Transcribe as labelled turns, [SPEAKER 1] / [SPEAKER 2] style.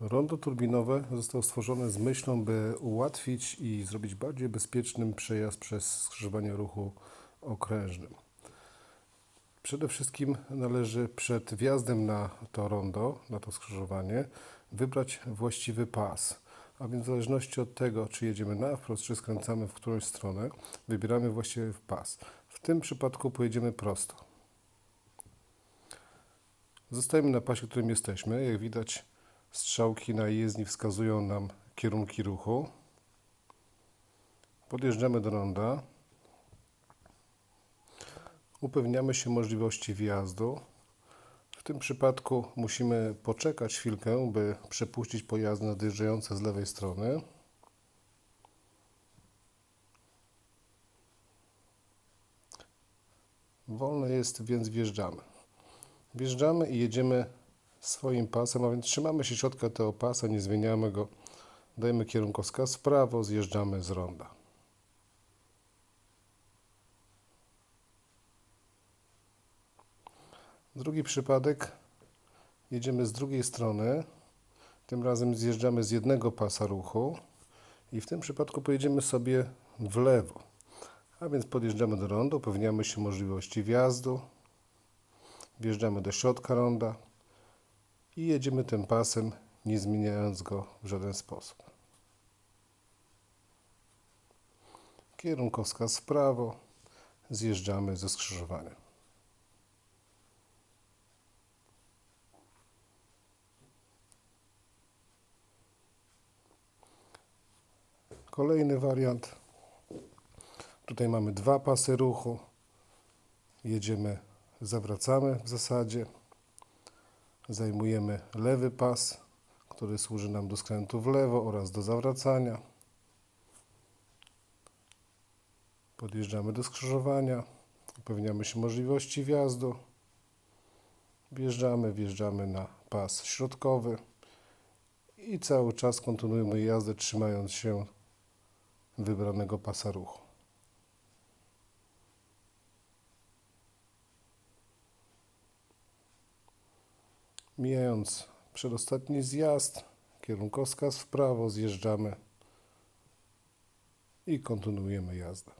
[SPEAKER 1] Rondo turbinowe zostało stworzone z myślą, by ułatwić i zrobić bardziej bezpiecznym przejazd przez skrzyżowanie ruchu okrężnym. Przede wszystkim należy przed wjazdem na to rondo, na to skrzyżowanie, wybrać właściwy pas. A więc w zależności od tego, czy jedziemy na wprost, czy skręcamy w którąś stronę, wybieramy właściwy pas. W tym przypadku pojedziemy prosto. Zostajemy na pasie, którym jesteśmy. Jak widać, strzałki na jezdni wskazują nam kierunki ruchu. Podjeżdżamy do ronda. Upewniamy się możliwości wjazdu. W tym przypadku musimy poczekać chwilkę, by przepuścić pojazdy nadjeżdżające z lewej strony. Wolne jest, więc wjeżdżamy. Wjeżdżamy i jedziemy swoim pasem, a więc trzymamy się środka tego pasa, nie zmieniamy go. Dajemy kierunkowskaz w prawo, zjeżdżamy z ronda. Drugi przypadek. Jedziemy z drugiej strony. Tym razem zjeżdżamy z jednego pasa ruchu i w tym przypadku pojedziemy sobie w lewo. A więc podjeżdżamy do ronda, upewniamy się możliwości wjazdu. Wjeżdżamy do środka ronda i jedziemy tym pasem, nie zmieniając go w żaden sposób. Kierunkowskaz w prawo, zjeżdżamy ze skrzyżowania. Kolejny wariant. Tutaj mamy dwa pasy ruchu. Jedziemy, zawracamy w zasadzie. Zajmujemy lewy pas, który służy nam do skrętu w lewo oraz do zawracania. Podjeżdżamy do skrzyżowania. Upewniamy się możliwości wjazdu. Wjeżdżamy, wjeżdżamy na pas środkowy i cały czas kontynuujemy jazdę trzymając się wybranego pasa ruchu. Mijając przedostatni zjazd, kierunkowskaz w prawo, zjeżdżamy i kontynuujemy jazdę.